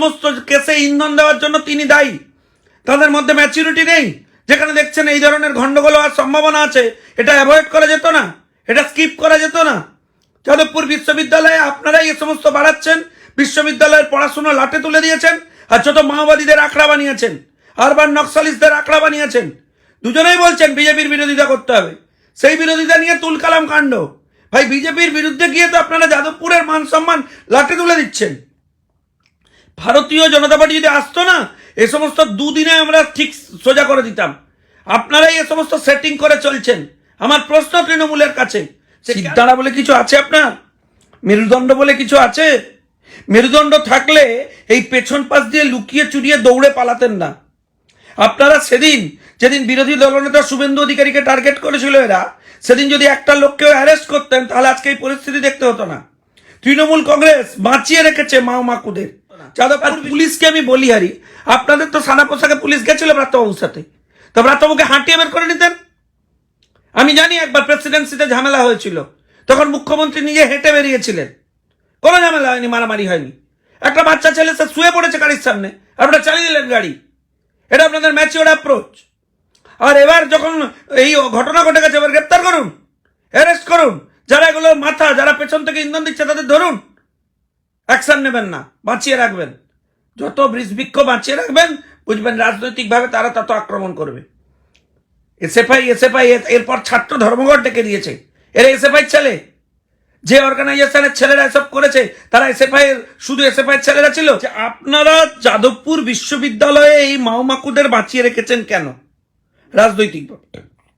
সমস্ত কেসে ইন্ধন দেওয়ার জন্য তিনি দায়ী। তাদের মধ্যে ম্যাচুরিটি নেই। যেখানে দেখছেন এই ধরনের গন্ডগোল হওয়ার সম্ভাবনা আছে, এটা অ্যাভয়েড করা যেত না, এটা স্কিপ করা যেত না। যাদবপুর বিশ্ববিদ্যালয়ে আপনারাই এ সমস্ত বাড়াচ্ছেন, বিশ্ববিদ্যালয়ের পড়াশুনো লাটে তুলে দিয়েছেন, আর যত মাওবাদীদের আখড়া বানিয়েছেন আরবান নকশালিস্টদের আখড়া বানিয়েছেন। দুজনেই বলছেন, বিজেপির বিরোধিতা করতে হবে। সেই বিরোধিতা নিয়ে তুলকালাম কাণ্ড। ভাই, বিজেপির বিরুদ্ধে গিয়ে তো আপনারা যাদবপুরের মান সম্মান লাটে তুলে দিচ্ছেন। ভারতীয় জনতা পার্টি যদি আসতো না এ সমস্ত দুদিনে আমরা ঠিক সোজা করে দিতাম। আপনারাই এ সমস্ত সেটিং করে চলছেন। আমার প্রশ্ন তৃণমূলের কাছে সিদ্ধারা বলে কিছু আছে আপনার? মেরুদণ্ড বলে কিছু আছে? মেরুদণ্ড থাকলে এই পেছন পাশ দিয়ে লুকিয়ে চুরিয়ে দৌড়ে পালাতেন না। আপনারা সেদিন যেদিন বিরোধী দলনেতা শুভেন্দু অধিকারীকে টার্গেট করেছিল এরা সেদিন যদি একটা লোককেও অ্যারেস্ট করতেন তাহলে আজকে এই পরিস্থিতি দেখতে হতো না। তৃণমূল কংগ্রেস বাঁচিয়ে রেখেছে মাও মাকুদের যাদবপুর পুলিশকে আমি বলি হারি আপনাদের তো সানা পোশাকে পুলিশ গেছিল ব্রাত্যবাবুর সাথে। তো ব্রাত্যবাবুকে হাঁটিয়ে বের করে নিতেন? আমি জানি একবার প্রেসিডেন্সিতে ঝামেলা হয়েছিল। তখন মুখ্যমন্ত্রী নিজে হেঁটে বেরিয়েছিলেন। কোনো ঝামেলা হয়নি মারামারি হয়নি। একটা বাচ্চা ছেলে সে শুয়ে পড়েছে গাড়ির সামনে। আপনারা চালিয়ে দিলেন গাড়ি। এটা আপনাদের ম্যাচিওর অ্যাপ্রোচ আর এবার যখন এই ঘটনা ঘটে গেছে এবার গ্রেপ্তার করুন। অ্যারেস্ট করুন। যারা এগুলো মাথা যারা পেছন থেকে ইন্ধন দিচ্ছে তাদের ধরুন। অ্যাকশন নেবেন না, বাঁচিয়ে রাখবেন। যত বৃষ্বিক্ষ বাঁচিয়ে রাখবেন, বুঝবেন রাজনৈতিকভাবে তারা তত আক্রমণ করবে। এসএফআই এসএফআই এরপর ছাত্র ধর্মঘট ডেকে দিয়েছে। এরা এসএফআই ছেলে। যে অর্গানাইজেশনের ছেলেরা এসব করেছে, তারা এসএফআই এর, শুধু এসএফআই এর ছেলেরা ছিল? যে আপনারা যাদবপুর বিশ্ববিদ্যালয়ে এই মাওমাকুদের বাঁচিয়ে রেখেছেন কেন? রাজনৈতিক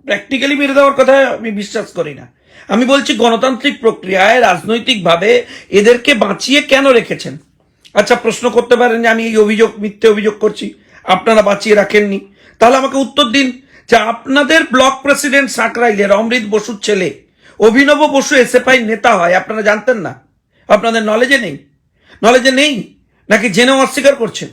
প্র্যাকটিক্যালি মেরে দেওয়ার কথা আমি বিশ্বাস করি না। আমি বলছি গণতান্ত্রিক প্রক্রিয়ায় রাজনৈতিকভাবে এদেরকে বাঁচিয়ে কেন রেখেছেন? আচ্ছা প্রশ্ন করতে পারেন যে আমি এই অভিযোগ, মিথ্যে অভিযোগ করছি। আপনারা বাঁচিয়ে রাখেননি। তাহলে আমাকে উত্তর দিন যে আপনাদের ব্লক প্রেসিডেন্ট সাঁকরাইলের অমৃত বসুর ছেলে, অভিনব বসু এসএফআই নেতা হয়, আপনারা জানতেন না? আপনাদের নলেজে নেই? নলেজে নেই? নাকি জেনেও অস্বীকার করছেন?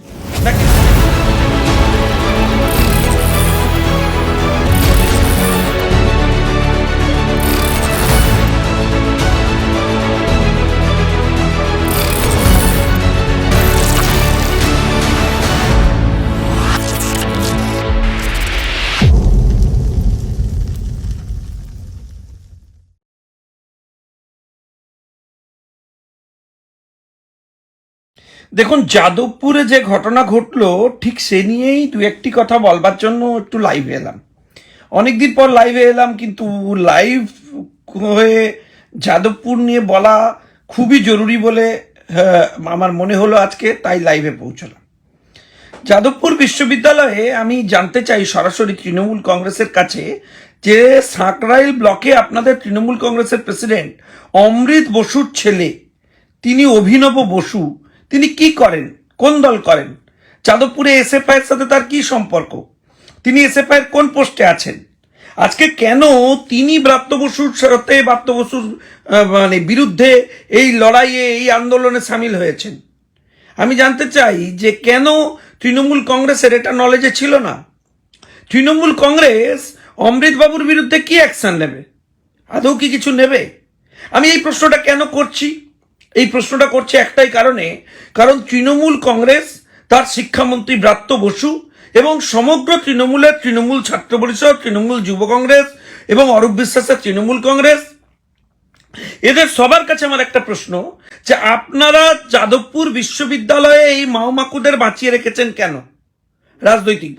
দেখুন যাদবপুরে যে ঘটনা ঘটলো ঠিক সে নিয়েই দু একটি কথা বলবার জন্য একটু লাইভে এলাম। অনেকদিন পর লাইভে এলাম কিন্তু লাইভ হয়ে যাদবপুর নিয়ে বলা খুবই জরুরি বলে হ্যাঁ, আমার মনে হলো আজকে তাই লাইভে পৌঁছলাম। যাদবপুর বিশ্ববিদ্যালয়ে আমি জানতে চাই সরাসরি তৃণমূল কংগ্রেসের কাছে যে সাঁকরাইল ব্লকে আপনাদের তৃণমূল কংগ্রেসের প্রেসিডেন্ট অমৃত বসুর ছেলে তিনি অভিনব বসু তিনি কি করেন? কোন দল করেন? যাদবপুরে এসএফআই এর সাথে তার কি সম্পর্ক? তিনি এসএফআই এর কোন পোস্টে আছেন? আজকে কেন তিনি ব্রাত্য বসুর সাথে ব্রাত্য বসুর মানে বিরুদ্ধে এই লড়াইয়ে, এই আন্দোলনে সামিল হয়েছেন? আমি জানতে চাই যে কেন তৃণমূল কংগ্রেসের এটা নলেজে ছিল না? তৃণমূল কংগ্রেস অমৃতবাবুর বিরুদ্ধে কি অ্যাকশন নেবে? আদৌ কি কিছু নেবে? আমি এই প্রশ্নটা কেন করছি? এই প্রশ্নটা করছে একটাই কারণে, কারণ তৃণমূল কংগ্রেস তার শিক্ষামন্ত্রী ব্রাত্য বসু এবং সমগ্র তৃণমূলের তৃণমূল ছাত্র পরিষদ, তৃণমূল যুব কংগ্রেস এবং অরূপ বিশ্বাসের তৃণমূল কংগ্রেস। এদের সবার কাছে আমার একটা প্রশ্ন যে আপনারা যাদবপুর বিশ্ববিদ্যালয়ে এই মাওমাকুদের বাঁচিয়ে রেখেছেন কেন? রাজনৈতিক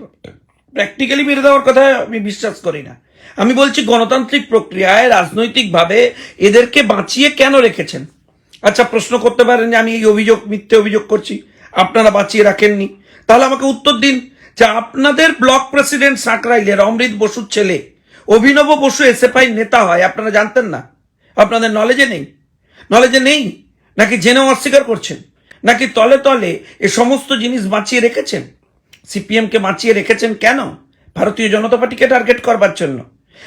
প্র্যাকটিক্যালি মেরে দেওয়ার কথা আমি বিশ্বাস করি না। আমি বলছি গণতান্ত্রিক প্রক্রিয়ায় রাজনৈতিকভাবে এদেরকে বাঁচিয়ে কেন রেখেছেন? আচ্ছা প্রশ্ন করতে পারেন যে আমি এই অভিযোগ, মিথ্যে অভিযোগ করছি। আপনারা বাঁচিয়ে রাখেননি। তাহলে আমাকে উত্তর দিন যে আপনাদের ব্লক প্রেসিডেন্ট সাঁকরাইলের অমৃত বসুর ছেলে, অভিনব বসু এসএফআই নেতা হয়, আপনারা জানতেন না? আপনাদের নলেজে নেই? নলেজে নেই? নাকি জেনেও অস্বীকার করছেন? নাকি তলে তলে এ সমস্ত জিনিস বাঁচিয়ে রেখেছেন? সিপিএমকে বাঁচিয়ে রেখেছেন কেন? ভারতীয় জনতা পার্টিকে টার্গেট করবার জন্য।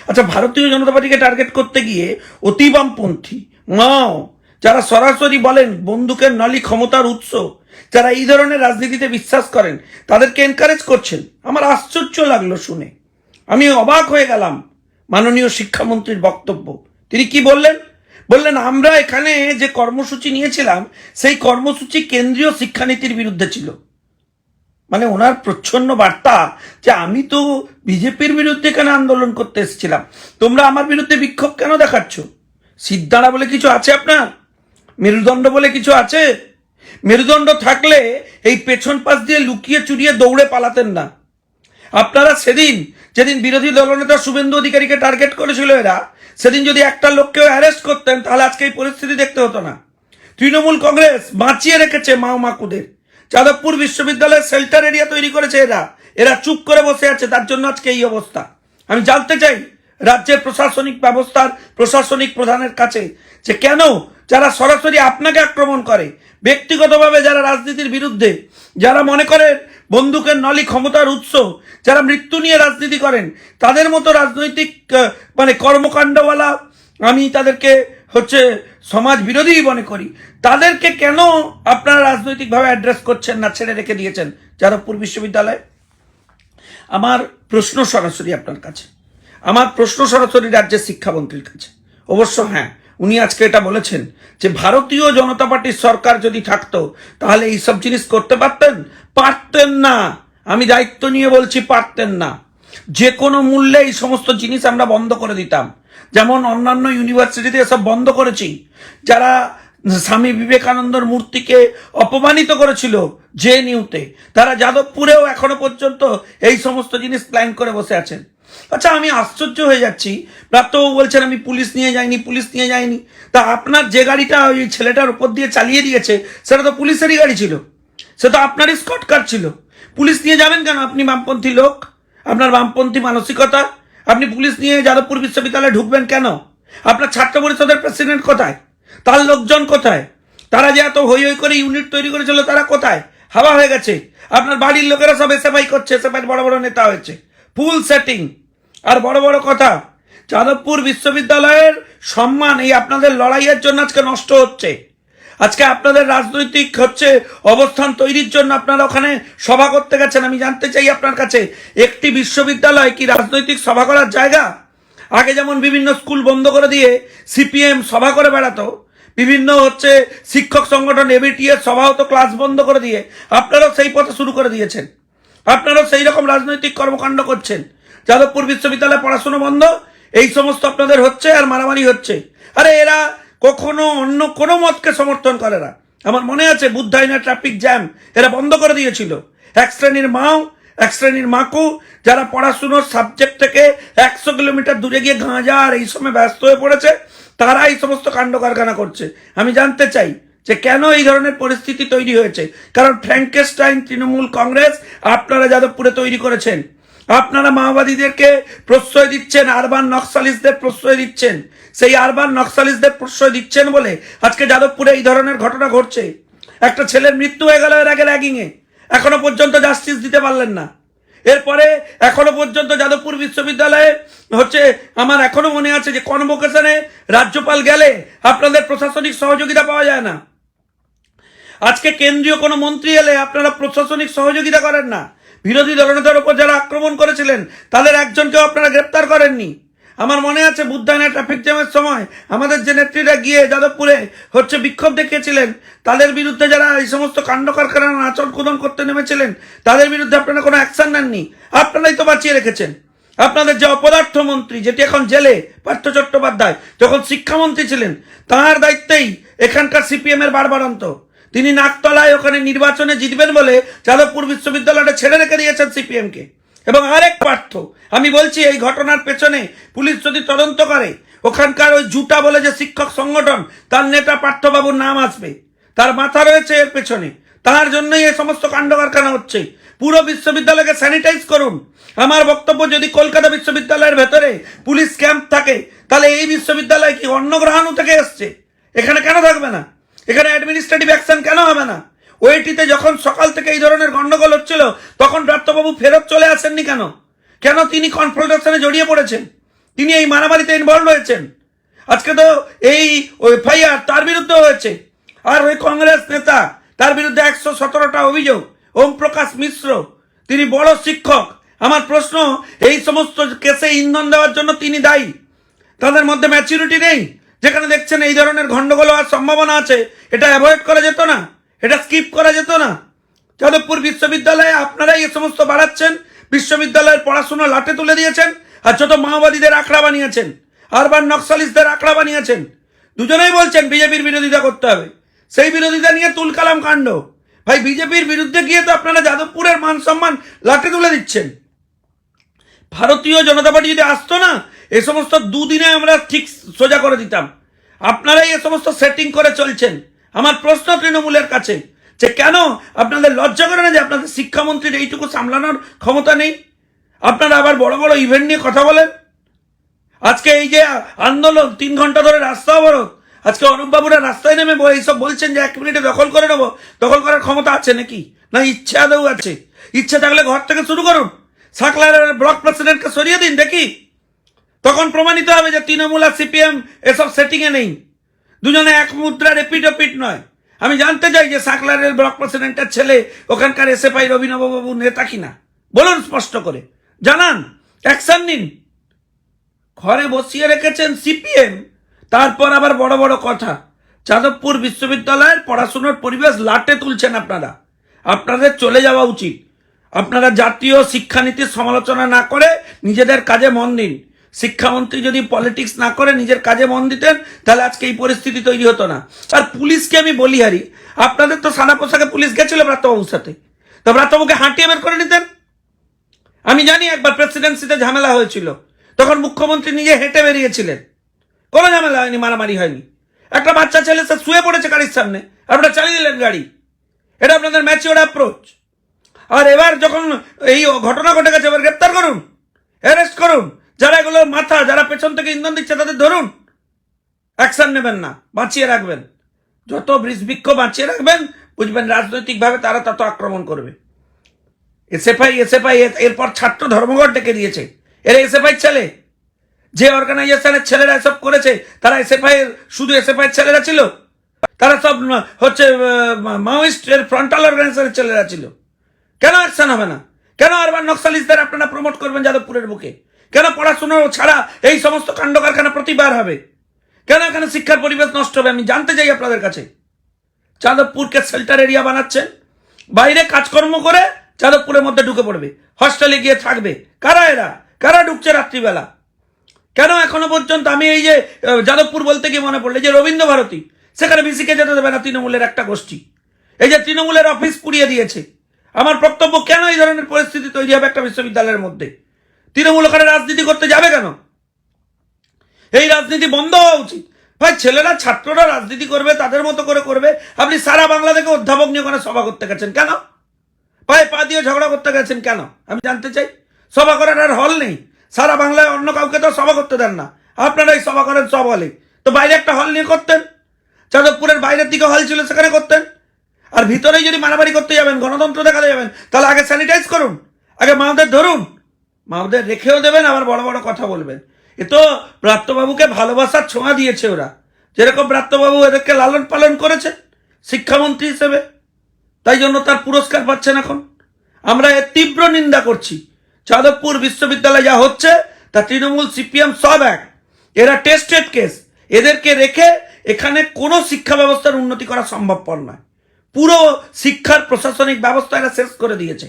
আচ্ছা ভারতীয় জনতা পার্টিকে টার্গেট করতে গিয়ে অতিবামপন্থী, মাও যারা সরাসরি বলেন বন্দুকের নলি ক্ষমতার উৎস, যারা এই ধরনের রাজনীতিতে বিশ্বাস করেন, তাদেরকে এনকারেজ করছেন। আমার আশ্চর্য লাগল শুনে। আমি অবাক হয়ে গেলাম মাননীয় শিক্ষামন্ত্রীর বক্তব্য। তিনি কি বললেন? বললেন, আমরা এখানে যে কর্মসূচি নিয়েছিলাম, সেই কর্মসূচি কেন্দ্রীয় শিক্ষানীতির বিরুদ্ধে ছিল। মানে ওনার প্রচ্ছন্ন বার্তা যে আমি তো বিজেপির বিরুদ্ধে এখানে আন্দোলন করতে এসেছিলাম? তোমরা আমার বিরুদ্ধে বিক্ষোভ কেন দেখাচ্ছ? সিদ্ধারা বলে কিছু আছে আপনার? মেরুদণ্ড বলে কিছু আছে? মেরুদণ্ড থাকলে এই পেছন পাশ দিয়ে লুকিয়ে চুরিয়ে দৌড়ে পালাতেন না। আপনারা সেদিন, যেদিন বিরোধী দলনেতা শুভেন্দু অধিকারীকে টার্গেট করেছিল এরা, সেদিন যদি একটা লোককেও অ্যারেস্ট করতেন, তাহলে আজকে এই পরিস্থিতি দেখতে হতো না। তৃণমূল কংগ্রেস বাঁচিয়ে রেখেছে মাও মাকুদের। যাদবপুর বিশ্ববিদ্যালয়ের শেল্টার এরিয়া তৈরি করেছে এরা। এরা চুপ করে বসে আছে, তার জন্য আজকে এই অবস্থা। আমি জানতে চাই, রাজ্যের প্রশাসনিক ব্যবস্থার প্রশাসনিক প্রধানের কাছে, যে কেন যারা সরাসরি আপনাকে আক্রমণ করে, ব্যক্তিগতভাবে যারা রাজনীতির বিরুদ্ধে, যারা মনে করেন বন্দুকের নলি ক্ষমতার উৎস, যারা মৃত্যু নিয়ে রাজনীতি করেন, তাদের মতো রাজনৈতিক মানে কর্মকাণ্ডওয়ালা আমি তাদেরকে হচ্ছে সমাজ বিরোধী মনে করি। তাদেরকে কেন আপনারা রাজনৈতিকভাবে অ্যাড্রেস করছেন না, ছেড়ে রেখে দিয়েছেন যাদবপুর বিশ্ববিদ্যালয়ে? আমার প্রশ্ন সরাসরি আপনার কাছে। আমার প্রশ্ন সরাসরি রাজ্যের শিক্ষামন্ত্রীর কাছে। অবশ্য হ্যাঁ উনি আজকে এটা বলেছেন যে ভারতীয় জনতা পার্টির সরকার যদি থাকতো, তাহলে এইসব জিনিস করতে পারতেন? পারতেন না। আমি দায়িত্ব নিয়ে বলছি পারতেন না। যে কোনো মূল্যে এই সমস্ত জিনিস আমরা বন্ধ করে দিতাম। যেমন অন্যান্য ইউনিভার্সিটিতে এসব বন্ধ করেছি। যারা স্বামী বিবেকানন্দর মূর্তিকে অপমানিত করেছিল জে তারা যাদবপুরেও এখনও পর্যন্ত এই সমস্ত জিনিস প্ল্যান করে বসে আছেন। আচ্ছা আমি আশ্চর্য হয়ে যাচ্ছি। প্রাপ্তবাবু বলছেন, আমি পুলিশ নিয়ে যাইনি, পুলিশ নিয়ে যাইনি। তা আপনার যে গাড়িটা ওই ছেলেটার উপর দিয়ে চালিয়ে দিয়েছে, সেটা তো পুলিশেরই গাড়ি ছিল। সে তো আপনারই স্কট কার ছিল? পুলিশ নিয়ে যাবেন কেন? আপনি বামপন্থী লোক। আপনার বামপন্থী মানসিকতা। আপনি পুলিশ নিয়ে যাদবপুর বিশ্ববিদ্যালয়ে ঢুকবেন কেন? আপনার ছাত্র পরিষদের প্রেসিডেন্ট কোথায়? তার লোকজন কোথায়? তারা যে এত হই হই করে ইউনিট তৈরি করেছিল, তারা কোথায়? হাওয়া হয়ে গেছে। আপনার বাড়ির লোকেরা সব এসএফআই করছে এসএফআই বড় বড় নেতা হয়েছে। ফুল সেটিং। আর বড় বড় কথা, যাদবপুর বিশ্ববিদ্যালয়ের সম্মান এই আপনাদের লড়াইয়ের জন্য আজকে নষ্ট হচ্ছে। আজকে আপনাদের রাজনৈতিক হচ্ছে অবস্থান তৈরির জন্য আপনারা ওখানে সভা করতে গেছেন। আমি জানতে চাই আপনার কাছে, একটি বিশ্ববিদ্যালয় কি রাজনৈতিক সভা করার জায়গা? আগে যেমন বিভিন্ন স্কুল বন্ধ করে দিয়ে সিপিএম সভা করে বেড়াতো, বিভিন্ন হচ্ছে শিক্ষক সংগঠন এবিটিএস সভা হতো, ক্লাস বন্ধ করে দিয়ে। আপনারাও সেই পথে শুরু করে দিয়েছেন। আপনারাও সেই রকম রাজনৈতিক কর্মকাণ্ড করছেন। যাদবপুর বিশ্ববিদ্যালয়ে পড়াশোনা বন্ধ। এই সমস্ত আপনাদের হচ্ছে আর মারামারি হচ্ছে। আরে এরা কখনো অন্য কোনো মতকে সমর্থন করে না। আমার মনে আছে বুদ্ধায়না ট্রাফিক জ্যাম এরা বন্ধ করে দিয়েছিল। এক শ্রেণির মাও, এক শ্রেণির মাকু, যারা পড়াশুনোর সাবজেক্ট থেকে একশো কিলোমিটার দূরে গিয়ে গাঁজা আর এই সময় ব্যস্ত হয়ে পড়েছে, তারা এই সমস্ত কাণ্ড কারখানা করছে। আমি জানতে চাই যে কেন এই ধরনের পরিস্থিতি তৈরি হয়েছে। কারণ ফ্র্যাঙ্কেস্টাইন তৃণমূল কংগ্রেস আপনারা যাদবপুরে তৈরি করেছেন। আপনারা মাওবাদীদেরকে প্রশ্রয় দিচ্ছেন, আরবান নকশালিস্টদের প্রশ্রয় দিচ্ছেন। সেই আরবান নকশালিস্টদের প্রশ্রয় দিচ্ছেন বলে আজকে যাদবপুরে এই ধরনের ঘটনা ঘটছে। একটা ছেলের মৃত্যু হয়ে গেল এর আগে র্যাগিংয়ে এখনও পর্যন্ত জাস্টিস দিতে পারলেন না। এরপরে এখনও পর্যন্ত যাদবপুর বিশ্ববিদ্যালয়ে হচ্ছে, আমার এখনও মনে আছে যে কনভোকেশনে রাজ্যপাল গেলে আপনাদের প্রশাসনিক সহযোগিতা পাওয়া যায় না। আজকে কেন্দ্রীয় কোনো মন্ত্রী এলে আপনারা প্রশাসনিক সহযোগিতা করেন না। বিরোধী দলনেতার উপর যারা আক্রমণ করেছিলেন, তাদের একজনকেও আপনারা গ্রেপ্তার করেননি। আমার মনে আছে বুদ্ধায়না ট্রাফিক জ্যামের সময় আমাদের যে নেত্রীরা গিয়ে যাদবপুরে হচ্ছে বিক্ষোভ দেখিয়েছিলেন, তাদের বিরুদ্ধে যারা এই সমস্ত কাণ্ড কারখানা আচরণ কুদন করতে নেমেছিলেন, তাদের বিরুদ্ধে আপনারা কোনো অ্যাকশন নেননি। আপনারাই তো বাঁচিয়ে রেখেছেন। আপনাদের যে অপদার্থ মন্ত্রী, যেটি এখন জেলে, পার্থ চট্টোপাধ্যায়, যখন শিক্ষামন্ত্রী ছিলেন, তাঁর দায়িত্বেই এখানকার সিপিএম এর বারবারন্ত তিনি নাকতলায় ওখানে নির্বাচনে জিতবেন বলে যাদবপুর বিশ্ববিদ্যালয়টা ছেড়ে রেখে দিয়েছেন সিপিএমকে। এবং আরেক পার্থ, আমি বলছি এই ঘটনার পেছনে পুলিশ যদি তদন্ত করে, ওখানকার ওই জুটা বলে যে শিক্ষক সংগঠন, তার নেতা পার্থবাবুর নাম আসবে। তার মাথা রয়েছে এর পেছনে। তার জন্যই এই সমস্ত কাণ্ড কারখানা হচ্ছে। পুরো বিশ্ববিদ্যালয়কে স্যানিটাইজ করুন। আমার বক্তব্য, যদি কলকাতা বিশ্ববিদ্যালয়ের ভেতরে পুলিশ ক্যাম্প থাকে, তাহলে এই বিশ্ববিদ্যালয় কি অন্য গ্রহাণু থেকে এসছে? এখানে কেন থাকবে না? এখানে অ্যাডমিনিস্ট্রেটিভ অ্যাকশন কেন হবে না? ওইটিতে যখন সকাল থেকে এই ধরনের গন্ডগোল হচ্ছিল, তখন প্রাপ্তবাবু ফেরত চলে আসেননি কেন? কেন তিনি কনফ্রন্টেশনে জড়িয়ে পড়েছেন? তিনি এই মারামারিতে ইনভলভ হয়েছেন? আজকে তো এই এফআইআর তার বিরুদ্ধে হয়েছে। আর ওই কংগ্রেস নেতা, তার বিরুদ্ধে একশো সতেরোটা অভিযোগ। ওম প্রকাশ মিশ্র, তিনি বড় শিক্ষক। আমার প্রশ্ন, এই সমস্ত কেসে ইন্ধন দেওয়ার জন্য তিনি দায়ী? তাদের মধ্যে ম্যাচুরিটি নেই? যেখানে দেখছেন এই ধরনের গন্ডগোল হওয়ার সম্ভাবনা আছে, এটা অ্যাভয়েড করা যেত না, এটা স্কিপ করা যেত না। যাদবপুর বিশ্ববিদ্যালয়ে আপনারাই এ সমস্ত বাড়াচ্ছেন, বিশ্ববিদ্যালয়ের পড়াশোনা লাটে তুলে দিয়েছেন, আর যত মাওবাদীদের আখড়া বানিয়েছেন আরবান নকশালিস্টদের আখড়া বানিয়েছেন। দুজনেই বলছেন, বিজেপির বিরোধিতা করতে হবে। সেই বিরোধিতা নিয়ে তুলকালাম কাণ্ড। ভাই, বিজেপির বিরুদ্ধে গিয়ে তো আপনারা যাদবপুরের মান সম্মান লাটে তুলে দিচ্ছেন। ভারতীয় জনতা পার্টি যদি আসতো না এ সমস্ত দুদিনে আমরা ঠিক সোজা করে দিতাম। আপনারাই এ সমস্ত সেটিং করে চলছেন। আমার প্রশ্ন তৃণমূলের কাছে, যে কেন আপনাদের লজ্জা করে না যে আপনাদের শিক্ষামন্ত্রীর এইটুকু সামলানোর ক্ষমতা নেই? আপনারা আবার বড় বড় ইভেন্ট নিয়ে কথা বলেন? আজকে এই যে আন্দোলন, তিন ঘণ্টা ধরে রাস্তা অবরোধ, আজকে অরূপবাবুরা রাস্তায় নেমে এইসব বলছেন যে এক মিনিটে দখল করে নেব। দখল করার ক্ষমতা আছে নাকি? না, ইচ্ছা আদৌ আছে। ইচ্ছে থাকলে ঘর থেকে শুরু করুন। সাকলার ব্লক প্রেসিডেন্টকে সরিয়ে দিন, দেখি। তখন প্রমাণিত হবে যে তৃণমূল আর সিপিএম এসব সেটিংয়ে নেই। দুজনে এক মুদ্রা রেপিট পিট নয়। আমি জানতে চাই যে সাকলারের ব্লক প্রেসিডেন্টের ছেলে ওখানকার এসে এসএফআই রবীন্দ্রবাবু নেতা কিনা। বলুন স্পষ্ট করে। জানান অ্যাকশন নিন। ঘরে বসিয়ে রেখেছেন সিপিএম। তারপর আবার বড় বড় কথা। যাদবপুর বিশ্ববিদ্যালয়ের পড়াশোনার পরিবেশ লাটে তুলছেন আপনারা। আপনাদের চলে যাওয়া উচিত। আপনারা জাতীয় শিক্ষানীতির সমালোচনা না করে নিজেদের কাজে মন দিন। শিক্ষামন্ত্রী যদি পলিটিক্স না করে নিজের কাজে মন দিতেন, তাহলে আজকে এই পরিস্থিতি তৈরি হতো না। আর পুলিশকে আমি বলি, হারি, আপনাদের তো সাদা পোশাকে পুলিশ গেছিল ব্রাত্যবাবুর সাথে। তো ব্রাত্যবাবুকে হাঁটিয়ে বের করে নিতেন? আমি জানি একবার প্রেসিডেন্সিতে ঝামেলা হয়েছিল। তখন মুখ্যমন্ত্রী নিজে হেঁটে বেরিয়েছিলেন। কোনো ঝামেলা হয়নি, মারামারি হয়নি। একটা বাচ্চা ছেলে সে শুয়ে পড়েছে গাড়ির সামনে আপনারা চালিয়ে দিলেন গাড়ি। এটা আপনাদের ম্যাচিওর অ্যাপ্রোচ আর এবার যখন এই ঘটনা ঘটে গেছে, এবার গ্রেপ্তার করুন অ্যারেস্ট করুন। যারা এগুলো মাথা, যারা পেছন থেকে ইন্ধন দিচ্ছে, তাদের ধরুন। অ্যাকশন নেবেন না, বাঁচিয়ে রাখবেন। যত বৃষ্বিক্ষ বাঁচিয়ে রাখবেন, বুঝবেন রাজনৈতিকভাবে তারা তত আক্রমণ করবে। এসএফআই এসএফআই এরপর ছাত্র ধর্মঘট ডেকে দিয়েছে। এরা এসএফআই ছেলে। যে অর্গানাইজেশনের ছেলেরা এসব করেছে, তারা এসএফআই শুধু এসএফআই ছেলেরা ছিল? তারা সব হচ্ছে মাওয়িস্টের ফ্রন্টাল অর্গানাইজেশনের ছেলেরা ছিল। কেন অ্যাকশন হবে না? কেন আরবার নকশালিস্টদের আপনারা প্রমোট করবেন যাদবপুরের বুকে? কেন পড়াশোনা ছাড়া এই সমস্ত কাণ্ড কারখানা প্রতিবার হবে? কেন এখানে শিক্ষার পরিবেশ নষ্ট হবে? আমি জানতে চাই আপনাদের কাছে। যাদবপুরকে শেল্টার এরিয়া বানাচ্ছেন। বাইরে কাজকর্ম করে যাদবপুরের মধ্যে ঢুকে পড়বে। হস্টেলে গিয়ে থাকবে। কারা এরা? কারা ঢুকছে রাত্রিবেলা? কেন এখনও পর্যন্ত আমি এই যে যাদবপুর বলতে গিয়ে মনে পড়ল, যে রবীন্দ্র ভারতী, সেখানে বিসিকে যেতে দেবে না তৃণমূলের একটা গোষ্ঠী। এই যে তৃণমূলের অফিস পুড়িয়ে দিয়েছে। আমার বক্তব্য কেন এই ধরনের পরিস্থিতি তৈরি হবে একটা বিশ্ববিদ্যালয়ের মধ্যে? তৃণমূল ওখানে রাজনীতি করতে যাবে কেন? এই রাজনীতি বন্ধ হওয়া উচিত। ভাই, ছেলেরা, ছাত্ররা রাজনীতি করবে, তাদের মতো করে করবে। আপনি সারা বাংলা থেকে অধ্যাপক নিয়ে ওখানে সভা করতে গেছেন কেন? পায়ে পা দিয়ে ঝগড়া করতে গেছেন কেন? আমি জানতে চাই। সভা করার আর হল নেই। সারা বাংলায় অন্য কাউকে তো সভা করতে দেন না। আপনারা এই সভা করেন সব হলে। তো বাইরে একটা হল নিয়ে করতেন। যাদবপুরের বাইরের দিকে হল ছিল সেখানে করতেন। আর ভিতরেই যদি মারামারি করতে যাবেন, গণতন্ত্র দেখাতে যাবেন, তাহলে আগে স্যানিটাইজ করুন। আগে মাওদের ধরুন। মাওদের রেখেও দেবেন, আবার বড় বড় কথা বলবেন। এ তো ব্রাত্যবাবুকে ভালোবাসার ছোঁয়া দিয়েছে ওরা। যেরকম ব্রাত্যবাবু এদেরকে লালন পালন করেছেন, শিক্ষামন্ত্রী হিসেবে, তাই জন্য তার পুরস্কার পাচ্ছেন এখন। আমরা এর তীব্র নিন্দা করছি। যাদবপুর বিশ্ববিদ্যালয়ে যা হচ্ছে, তা তৃণমূল, সিপিএম সব এক। এরা টেস্টেড কেস এদেরকে রেখে এখানে কোনো শিক্ষা ব্যবস্থার উন্নতি করা সম্ভবপর নয়। পুরো শিক্ষার প্রশাসনিক ব্যবস্থা এরা শেষ করে দিয়েছে।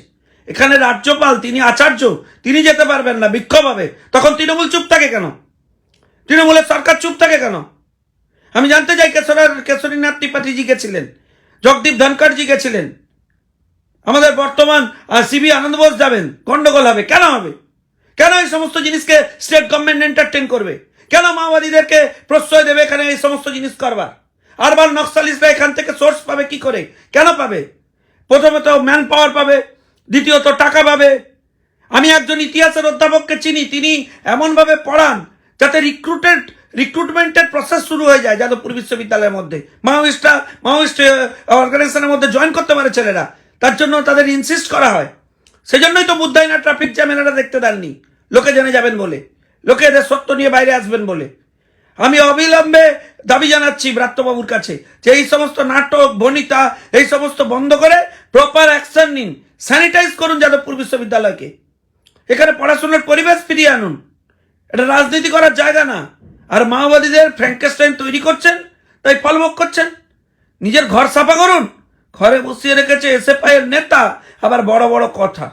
এখানে রাজ্যপাল, তিনি আচার্য, তিনি যেতে পারবেন না বিক্ষোভ হবে তখন তৃণমূল চুপ থাকে কেন? তৃণমূলের সরকার চুপ থাকে কেন? আমি জানতে চাই কেশরের, কেশরীনাথ ত্রিপাঠীজি গেছিলেন, জগদীপ ধনকরজি গেছিলেন। আমাদের বর্তমান সিবি আনন্দ বোস যাবেন, গন্ডগোল হবে, কেন হবে? কেন এই সমস্ত জিনিসকে স্টেট গভর্নমেন্ট এন্টারটেন করবে? কেন মাওবাদীদেরকে প্রশ্রয় দেবে এখানে এই সমস্ত জিনিস করবার? আরবার নকশালিস্টরা এখান থেকে সোর্স পাবে কি করে? কেন পাবে? প্রথমত ম্যান পাওয়ার পাবে দ্বিতীয়ত, টাকা পাবে। আমি একজন ইতিহাসের অধ্যাপককে চিনি, তিনি এমনভাবে পড়ান যাতে রিক্রুটেড রিক্রুটমেন্টের প্রসেস শুরু হয়ে যায় যাদবপুর বিশ্ববিদ্যালয়ের মধ্যে। মাওয়িস্টরা মাওয়িস্ট অর্গানাইজেশনের মধ্যে জয়েন করতে পারে ছেলেরা। তার জন্য তাদের ইনসিস্ট করা হয়। সেজন্যই তো বুদ্ধাইনা ট্রাফিক জ্যাম এনারা দেখতে দেননি। লোকে জেনে যাবেন বলে। লোকে এদের সত্য নিয়ে বাইরে আসবেন বলে। আমি অবিলম্বে দাবি জানাচ্ছি ব্রাত্যবাবুর কাছে যে এই সমস্ত নাটক, বনিতা, এই সমস্ত বন্ধ করে প্রপার অ্যাকশন নিন। স্যানিটাইজ করুন যাদবপুর বিশ্ববিদ্যালয়কে। এখানে পড়াশোনার পরিবেশ ফিরিয়ে আনুন। এটা রাজনীতি করার জায়গা না। আর মাওবাদীদের ফ্র্যাঙ্কেস্টাইন তৈরি করছেন, তাই ফলভোগ করছেন। নিজের ঘর সাফা করুন। ঘরে বসিয়ে রেখেছে এসএফআই এর নেতা, আবার বড় বড় কথা।